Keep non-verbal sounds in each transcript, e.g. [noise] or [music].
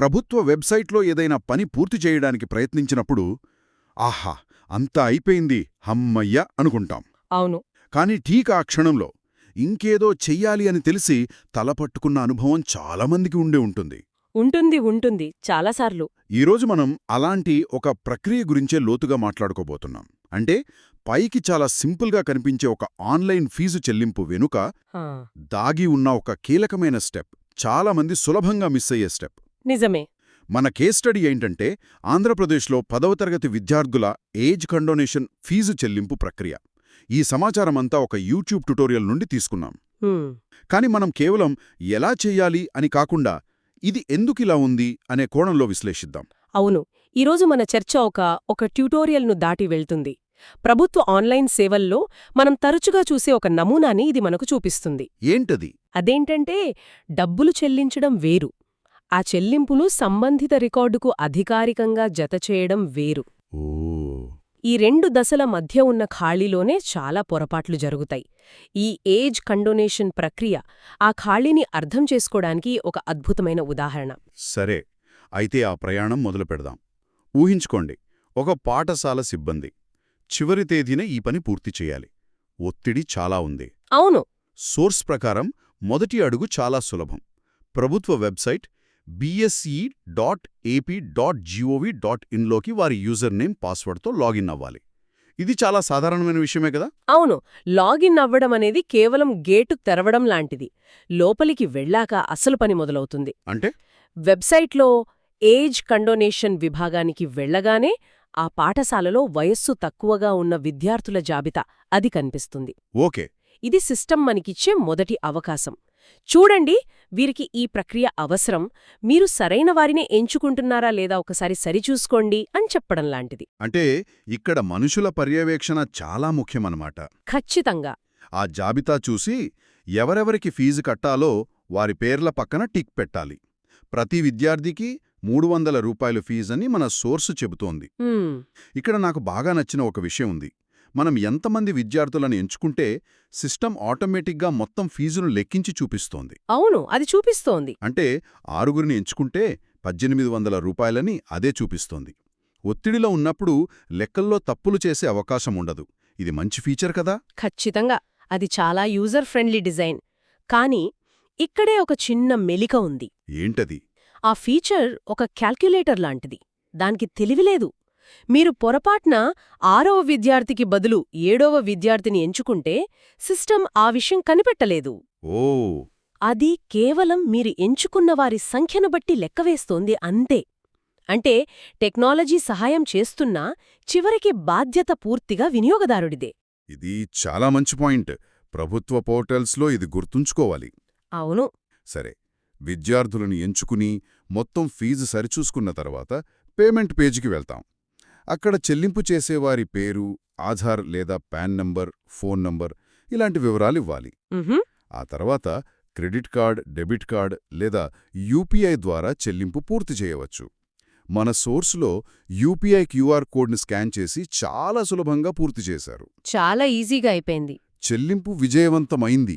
ప్రభుత్వ వెబ్సైట్లో ఏదైనా పని పూర్తి చేయడానికి ప్రయత్నించినప్పుడు ఆహా అంతా అయిపోయింది హమ్మయ్య అనుకుంటాం. అవును. కాని ఠీక్ ఆ క్షణంలో ఇంకేదో చెయ్యాలి అని తెలిసి తలపట్టుకున్న అనుభవం చాలామందికి ఉండే ఉంటుంది. ఉంటుంది ఉంటుంది చాలాసార్లు ఈరోజు మనం అలాంటి ఒక ప్రక్రియ గురించే లోతుగా మాట్లాడుకోబోతున్నాం. అంటే పైకి చాలా సింపుల్గా కనిపించే ఒక ఆన్లైన్ ఫీజు చెల్లింపు వెనుక దాగి ఉన్న ఒక కీలకమైన స్టెప్ చాలామంది సులభంగా మిస్ అయ్యే స్టెప్. నిజమే. మన కేస్ స్టడీ ఏంటంటే ఆంధ్రప్రదేశ్లో పదవ తరగతి విద్యార్థుల ఏజ్ కండోనేషన్ ఫీజు చెల్లింపు ప్రక్రియ. ఈ సమాచారమంతా ఒక యూట్యూబ్ ట్యుటోరియల్ నుండి తీసుకున్నాం. కాని మనం కేవలం ఎలా చెయ్యాలి అని కాకుండా ఇది ఎందుకిలా ఉంది అనే కోణంలో విశ్లేషిద్దాం. అవును. ఈరోజు మన చర్చ ఒక ఒక ట్యూటోరియల్ను దాటి వెళ్తుంది. ప్రభుత్వ ఆన్లైన్ సేవల్లో మనం తరచుగా చూసే ఒక నమూనాని ఇది మనకు చూపిస్తుంది. ఏంటది? అదేంటంటే డబ్బులు చెల్లించడం వేరు. ఆ చెల్లింపును సంబంధిత రికార్డుకు అధికారికంగా జతచేయడం వేరు. ఈ రెండు దశల మధ్య ఉన్న ఖాళీలోనే చాలా పొరపాట్లు జరుగుతాయి. ఈ ఏజ్ కండోనేషన్ ప్రక్రియ ఆ ఖాళీని అర్థం చేసుకోవడానికి ఒక అద్భుతమైన ఉదాహరణ. సరే అయితే ఆ ప్రయాణం మొదలు పెడదాం. ఊహించుకోండి ఒక పాఠశాల సిబ్బంది చివరి తేదీన ఈ పని పూర్తి చేయాలి. ఒత్తిడి చాలా ఉంది. అవును. సోర్స్ ప్రకారం మొదటి అడుగు చాలా సులభం. ప్రభుత్వ website BSE dot AP dot GOV dot ఇన్లోకి వారి యూజర్ నేమ్ పాస్వర్డ్తో లాగిన్ అవ్వాలి. ఇది చాలా సాధారణమైన విషయమే కదా? అవును. లాగిన్ అవ్వడం అనేది కేవలం గేటు తెరవడం లాంటిది. లోపలికి వెళ్ళాక అసలు పని మొదలవుతుంది. అంటే? వెబ్సైట్లో ఏజ్ కండోనేషన్ విభాగానికి వెళ్ళగానే ఆ పాఠశాలలో వయస్సు తక్కువగా ఉన్న విద్యార్థుల జాబితా అది కనిపిస్తుంది. ఓకే. ఇది సిస్టమ్ మనకిచ్చే మొదటి అవకాశం. చూడండి వీరికి ఈ ప్రక్రియ అవసరం. మీరు సరైన వారినే ఎంచుకుంటున్నారా లేదా ఒకసారి సరిచూసుకోండి అని చెప్పడం లాంటిది. అంటే ఇక్కడ మనుషుల పర్యవేక్షణ చాలా ముఖ్యమన్నమాట. ఖచ్చితంగా. ఆ జాబితా చూసి ఎవరెవరికి ఫీజు కట్టాలో వారి పేర్ల పక్కన టిక్ పెట్టాలి. ప్రతి విద్యార్థికి మూడు వందల రూపాయలు ఫీజని మన సోర్సు చెబుతోంది. ఇక్కడ నాకు బాగా నచ్చిన ఒక విషయం ఉంది. మనం ఎంతమంది విద్యార్థులను ఎంచుకుంటే సిస్టమ్ ఆటోమేటిక్గా మొత్తం ఫీజును లెక్కించి చూపిస్తోంది. అవును అది చూపిస్తోంది. అంటే ఆరుగురిని ఎంచుకుంటే పద్దెనిమిది వందల రూపాయలని అదే చూపిస్తోంది. ఒత్తిడిలో ఉన్నప్పుడు లెక్కల్లో తప్పులు చేసే అవకాశం ఉండదు. ఇది మంచి ఫీచర్ కదా? ఖచ్చితంగా. అది చాలా యూజర్ ఫ్రెండ్లీ డిజైన్. కానీ ఇక్కడే ఒక చిన్న మెలిక ఉంది. ఏంటది? ఆ ఫీచర్ ఒక క్యాల్క్యులేటర్ లాంటిది. దానికి తెలివిలేదు మీరు పొరపాట్న ఆరవ విద్యార్థికి బదులు ఏడవ విద్యార్థిని ఎంచుకుంటే సిస్టమ్ ఆ విషయం కనిపెట్టలేదు. ఓ. అది కేవలం మీరు ఎంచుకున్న వారి సంఖ్యను బట్టి లెక్కవేస్తోంది అంతే. అంటే టెక్నాలజీ సహాయం చేస్తున్నా చివరికి బాధ్యత పూర్తిగా వినియోగదారుడిదే. ఇది చాలా మంచి పాయింట్. ప్రభుత్వ పోర్టల్స్లో ఇది గుర్తుంచుకోవాలి. అవును. సరే విద్యార్థులను ఎంచుకుని మొత్తం ఫీజు సరిచూసుకున్న తర్వాత పేమెంట్ పేజీకి వెళ్తాం. అక్కడ చెల్లింపు చేసేవారి పేరు ఆధార్ లేదా పాన్ నంబర్ ఫోన్ నంబర్ ఇలాంటి వివరాలు ఇవ్వాలి ఆ తర్వాత క్రెడిట్ కార్డ్ డెబిట్ కార్డ్ లేదా యూపీఐ ద్వారా చెల్లింపు పూర్తి చేయవచ్చు. మన సోర్సులో యూపీఐ క్యూఆర్ కోడ్ని స్కాన్ చేసి చాలా సులభంగా పూర్తి చేశారు. చాలా ఈజీగా అయిపోయింది. చెల్లింపు విజయవంతమైంది.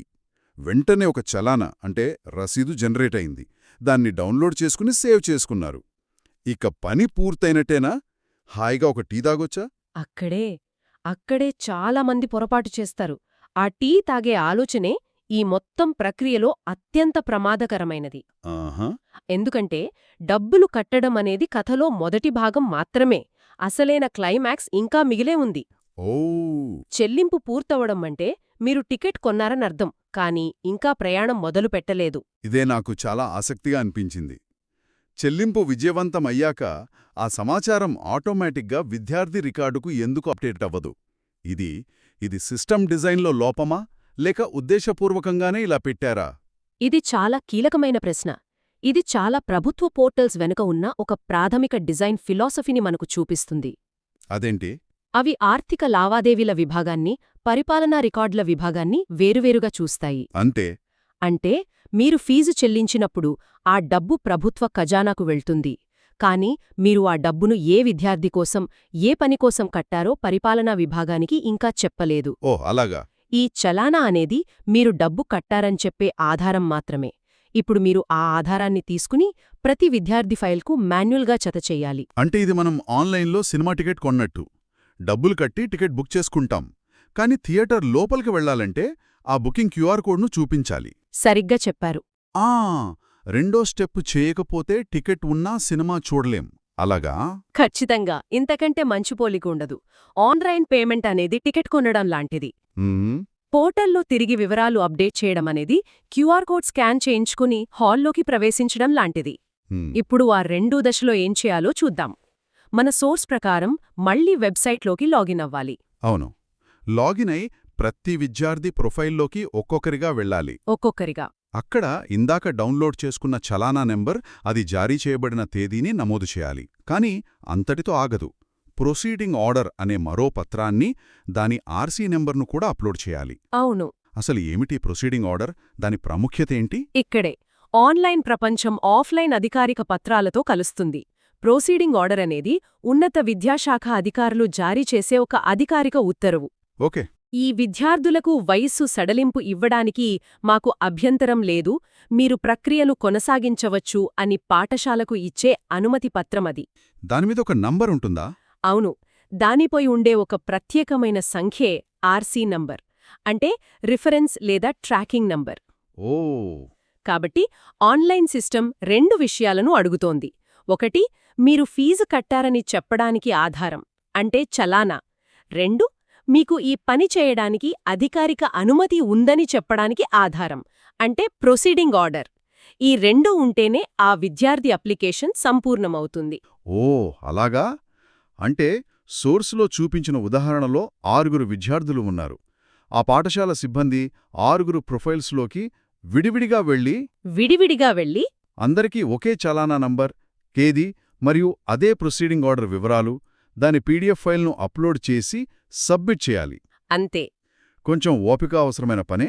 వెంటనే ఒక చలాన అంటే రసీదు జనరేట్ అయింది. దాన్ని డౌన్లోడ్ చేసుకుని సేవ్ చేసుకున్నారు. ఇక పని పూర్తయినట్టేనా? హాయిగా ఒక టీ తాగొచ్చా? అక్కడే అక్కడే చాలా మంది పొరపాటు చేస్తారు. ఆ టీ తాగే ఆలోచనే ఈ మొత్తం ప్రక్రియలో అత్యంత ప్రమాదకరమైనది. ఎందుకంటే డబ్బులు కట్టడం అనేది కథలో మొదటి భాగం మాత్రమే. అసలైన క్లైమాక్స్ ఇంకా మిగిలే ఉంది. ఓ చెల్లింపు పూర్తవడం అంటే మీరు టికెట్ కొన్నారనర్థం కానీ ఇంకా ప్రయాణం మొదలు పెట్టలేదు ఇదే నాకు చాలా ఆసక్తిగా అనిపించింది. చెల్లింపు విజయవంతమయ్యాక ఆ సమాచారం ఆటోమేటిక్గా విద్యార్థి రికార్డుకు ఎందుకు అప్డేట్ అవ్వదు. ఇది ఇది సిస్టమ్ డిజైన్లో లోపమా లేక ఉద్దేశపూర్వకంగానే ఇలా పెట్టారా? ఇది చాలా కీలకమైన ప్రశ్న. ఇది చాలా ప్రభుత్వ పోర్టల్స్ వెనుక ఉన్న ఒక ప్రాథమిక డిజైన్ ఫిలాసఫీని మనకు చూపిస్తుంది. అదేంటి? అవి ఆర్థిక లావాదేవీల విభాగాన్ని పరిపాలనా రికార్డుల విభాగాన్ని వేరువేరుగా చూస్తాయి. అంతే. అంటే మీరు ఫీజు చెల్లించినప్పుడు ఆ డబ్బు ప్రభుత్వ ఖజానాకు వెళ్తుంది. కానీ మీరు ఆ డబ్బును ఏ విద్యార్థి కోసం ఏ పని కోసం కట్టారో పరిపాలనా విభాగానికి ఇంకా చెప్పలేదు. ఓ అలాగా. ఈ చలానా అనేది మీరు డబ్బు కట్టారని చెప్పే ఆధారం మాత్రమే. ఇప్పుడు మీరు ఆ ఆధారాన్ని తీసుకుని ప్రతి విద్యార్థి ఫైల్కు మాన్యువల్గా జత చెయ్యాలి అంటే ఇది మనం ఆన్లైన్లో సినిమా టికెట్ కొన్నట్టు. డబ్బులు కట్టి టికెట్ బుక్ చేసుకుంటాం. కానీ థియేటర్ లోపలికి వెళ్ళాలంటే ఆ బుకింగ్ క్యూఆర్ కోడ్ను చూపించాలి. సరిగ్గా చెప్పారు. ఆ రెండో స్టెప్ చేయకపోతే టికెట్ ఉన్నా సినిమా చూడలేం. అలాగా? ఖచ్చితంగా. ఇంతకంటే మంచి పోలిక ఉండదు ఆన్లైన్ పేమెంట్ అనేది టికెట్ కొనడం లాంటిది. పోర్టల్లో తిరిగి వివరాలు అప్డేట్ చేయడం అనేది క్యూఆర్ కోడ్ స్కాన్ చేయించుకుని హాల్లోకి ప్రవేశించడం లాంటిది. ఇప్పుడు ఆ రెండో దశలో ఏం చేయాలో చూద్దాం. మన సోర్స్ ప్రకారం మళ్ళీ వెబ్సైట్లోకి లాగిన్ అవ్వాలి. అవును. లాగిన్ అయి ప్రతి విద్యార్థి ప్రొఫైల్లోకి ఒక్కొక్కరిగా వెళ్ళాలి. ఒక్కొక్కరిగా. అక్కడ ఇందాక డౌన్లోడ్ చేసుకున్న చలానా నెంబర్ అది జారీ చేయబడిన తేదీని నమోదు చేయాలి. కానీ అంతటితో ఆగదు. ప్రొసీడింగ్ ఆర్డర్ అనే మరో పత్రాన్ని దాని ఆర్సీ నెంబర్ను కూడా అప్లోడ్ చేయాలి. అవును. అసలు ఏమిటి ప్రొసీడింగ్ ఆర్డర్? దాని ప్రాముఖ్యత ఏంటి? ఇక్కడే. ఆన్లైన్ ప్రపంచం ఆఫ్లైన్ అధికారిక పత్రాలతో కలుస్తుంది. ప్రొసీడింగ్ ఆర్డర్ అనేది ఉన్నత విద్యాశాఖ అధికారులు జారీ చేసే ఒక అధికారిక ఉత్తర్వు. ఓకే. ఈ విద్యార్థులకు వయస్సు సడలింపు ఇవ్వడానికి మాకు అభ్యంతరం లేదు మీరు ప్రక్రియను కొనసాగించవచ్చు అని పాఠశాలకు ఇచ్చే అనుమతి పత్రమది. దానిమీద ఒక నంబర్ ఉంటుందా? అవును దానిపై ఉండే ఒక ప్రత్యేకమైన సంఖ్యే ఆర్సీ నంబర్ అంటే రిఫరెన్స్ లేదా ట్రాకింగ్ నంబర్. ఓ. కాబట్టి ఆన్లైన్ సిస్టమ్ రెండు విషయాలను అడుగుతోంది. ఒకటి మీరు ఫీజు కట్టారని చెప్పడానికి ఆధారం అంటే చలానా. రెండు మీకు ఈ పని చేయడానికి అధికారిక అనుమతి ఉందని చెప్పడానికి ఆధారం అంటే ప్రొసీడింగ్ ఆర్డర్. ఈ రెండు ఉంటేనే ఆ విద్యార్థి అప్లికేషన్ సంపూర్ణమవుతుంది. ఓ అలాగా? అంటే సోర్సులో చూపించిన ఉదాహరణలో ఆరుగురు విద్యార్థులు ఉన్నారు. ఆ పాఠశాల సిబ్బంది ఆరుగురు ప్రొఫైల్స్లోకి విడివిడిగా వెళ్ళి విడివిడిగా వెళ్ళి అందరికీ ఒకే చలానా నంబర్ తేదీ మరియు అదే ప్రొసీడింగ్ ఆర్డర్ వివరాలు దాని పీడిఎఫ్ ఫైల్ను అప్లోడ్ చేసి సబ్మిట్ చేయాలి. అంతే. కొంచెం ఓపిక అవసరమైన పనే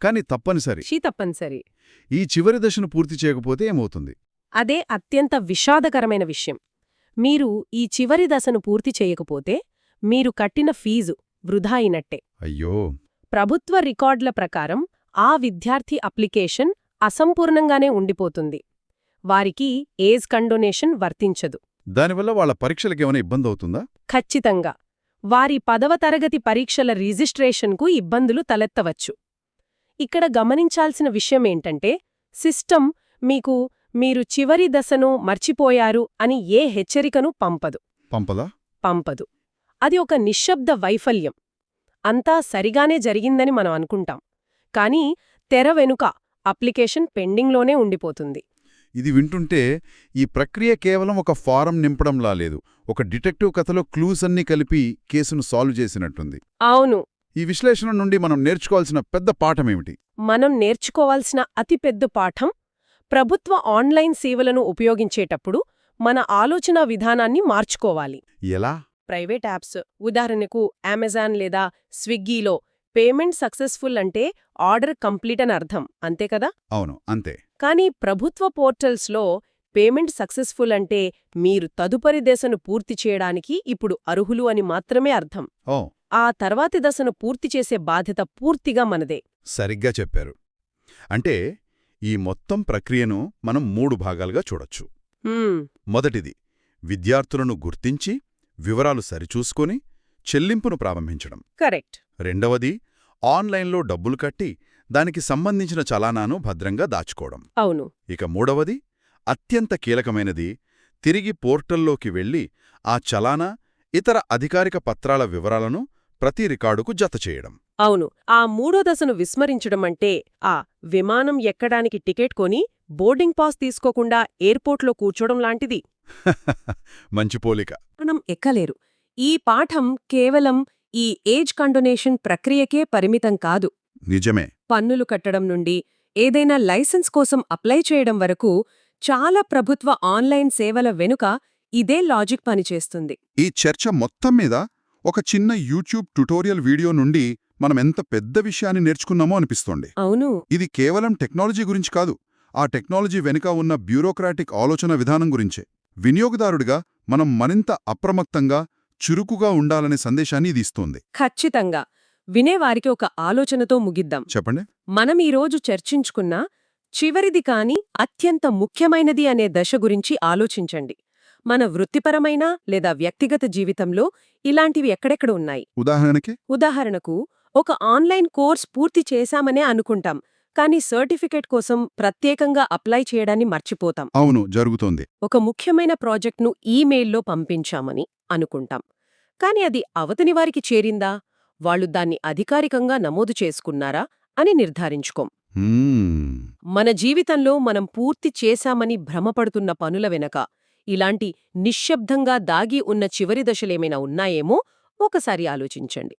కాని తప్పనిసరి. షీ తప్పనిసరి. ఈ చివరి దశను పూర్తి చేయకపోతే ఏమవుతుంది? అదే అత్యంత విషాదకరమైన విషయం. మీరు ఈ చివరి దశను పూర్తి చేయకపోతే మీరు కట్టిన ఫీజు వృధా అయినట్టే. అయ్యో! ప్రభుత్వ రికార్డుల ప్రకారం ఆ విద్యార్థి అప్లికేషన్ అసంపూర్ణంగానే ఉండిపోతుంది. వారికి ఏజ్ కండొనేషన్ వర్తించదు. దానివల్ల వాళ్ళ పరీక్షలకేమైనా ఇబ్బంది అవుతుందా ఖచ్చితంగా. వారి పదవ తరగతి పరీక్షల రిజిస్ట్రేషన్కు ఇబ్బందులు తలెత్తవచ్చు. ఇక్కడ గమనించాల్సిన విషయమేంటంటే సిస్టమ్ మీకు మీరు చివరి దశను మర్చిపోయారు అని ఏ హెచ్చరికను పంపదు. పంపదా? పంపదు. అది ఒక నిశ్శబ్ద వైఫల్యం. అంతా సరిగానే జరిగిందని మనం అనుకుంటాం. కానీ తెర వెనుక అప్లికేషన్ పెండింగ్లోనే ఉండిపోతుంది. ఇది వింటుంటే ఈ ప్రక్రియ కేవలం ఒక ఫారం నింపడంలా లేదు. ఒక డిటెక్టివ్ కథలో క్లూస్ అన్నీ కలిపి కేసును సాల్వ్ చేసినట్టుంది. అవును. ఈ విశ్లేషణ నుండి మనం నేర్చుకోవాల్సిన పెద్ద పాఠమేమిటి? మనం నేర్చుకోవాల్సిన అతిపెద్ద పాఠం ప్రభుత్వ ఆన్లైన్ సేవలను ఉపయోగించేటప్పుడు మన ఆలోచనా విధానాన్ని మార్చుకోవాలి. ఎలా? ప్రైవేట్ యాప్స్ ఉదాహరణకు అమెజాన్ లేదా స్విగ్గీలో పేమెంట్ సక్సెస్ఫుల్ అంటే ఆర్డర్ కంప్లీట్ అని అర్థం అంతే కదా? అవును అంతే. కానీ ప్రభుత్వ పోర్టల్స్లో పేమెంట్ సక్సెస్ఫుల్ అంటే మీరు తదుపరి దశను పూర్తి చేయడానికి ఇప్పుడు అర్హులు అని మాత్రమే అర్థం. ఓ. ఆ తర్వాతి దశను పూర్తి చేసే బాధ్యత పూర్తిగా మనదే. సరిగ్గా చెప్పారు. అంటే ఈ మొత్తం ప్రక్రియను మనం మూడు భాగాలుగా చూడొచ్చు. హ్మ్, మొదటిది విద్యార్థులను గుర్తించి వివరాలు సరిచూసుకొని చెల్లింపును ప్రారంభించడం. కరెక్ట్. రెండవది ఆన్లైన్లో డబ్బులు కట్టి దానికి సంబంధించిన చలానాను భద్రంగా దాచుకోవడం. అవును. ఇక మూడవది అత్యంత కీలకమైనది తిరిగి పోర్టల్లోకి వెళ్ళి ఆ చలానా ఇతర అధికారిక పత్రాల వివరాలను ప్రతి రికార్డుకు జతచేయడం అవును. ఆ మూడో దశను విస్మరించడం అంటే ఆ విమానం ఎక్కడానికి టికెట్ కొని బోర్డింగ్ పాస్ తీసుకోకుండా ఎయిర్పోర్ట్లో కూర్చోడం లాంటిది. [laughs] మంచి పోలిక. మనం ఎక్కలేరు. ఈ పాఠం కేవలం ఈ ఏజ్ కండొనేషన్ ప్రక్రియకే పరిమితం కాదు. నిజమే. పన్నులు కట్టడం నుండి ఏదైనా లైసెన్స్ కోసం అప్లై చేయడం వరకు చాలా ప్రభుత్వ ఆన్లైన్ సేవల వెనుక ఇదే లాజిక్ పనిచేస్తుంది. ఈ చర్చ మొత్తం మీద ఒక చిన్న యూట్యూబ్ ట్యుటోరియల్ వీడియో నుండి మనం ఎంత పెద్ద విషయాన్ని నేర్చుకున్నామో అనిపిస్తోంది. అవును. ఇది కేవలం టెక్నాలజీ గురించి కాదు ఆ టెక్నాలజీ వెనుక ఉన్న బ్యూరోక్రాటిక్ ఆలోచన విధానం గురించే. వినియోగదారుడిగా మనం మరింత అప్రమత్తంగా చురుకుగా ఉండాలనే సందేశాన్ని ఇది ఇస్తోంది. ఖచ్చితంగా. వినేవారికి ఒక ఆలోచనతో ముగిద్దాం. చెప్పండి. మనం ఈరోజు చర్చించుకున్న చివరిది కాని అత్యంత ముఖ్యమైనది అనే దశ గురించి ఆలోచించండి. మన వృత్తిపరమైన లేదా వ్యక్తిగత జీవితంలో ఇలాంటివి ఎక్కడెక్కడ ఉన్నాయి? ఉదాహరణకి? ఉదాహరణకు ఒక ఆన్లైన్ కోర్స్ పూర్తి చేశామనే అనుకుంటాం కానీ సర్టిఫికేట్ కోసం ప్రత్యేకంగా అప్లై చేయడాన్ని మర్చిపోతాం. అవును జరుగుతోంది. ఒక ముఖ్యమైన ప్రాజెక్ట్ను ఈమెయిల్లో పంపించామని. అనుకుంటాం. కాని అది అవతని వారికి చేరిందా? వాళ్ళు దాన్ని అధికారికంగా నమోదు చేసుకున్నారా? అని నిర్ధారించుకోం. మన జీవితంలో మనం పూర్తి చేశామని భ్రమపడుతున్న పనుల వెనక ఇలాంటి నిశ్శబ్దంగా దాగి ఉన్న చివరి దశలేమైనా ఉన్నాయేమో ఒకసారి ఆలోచించండి.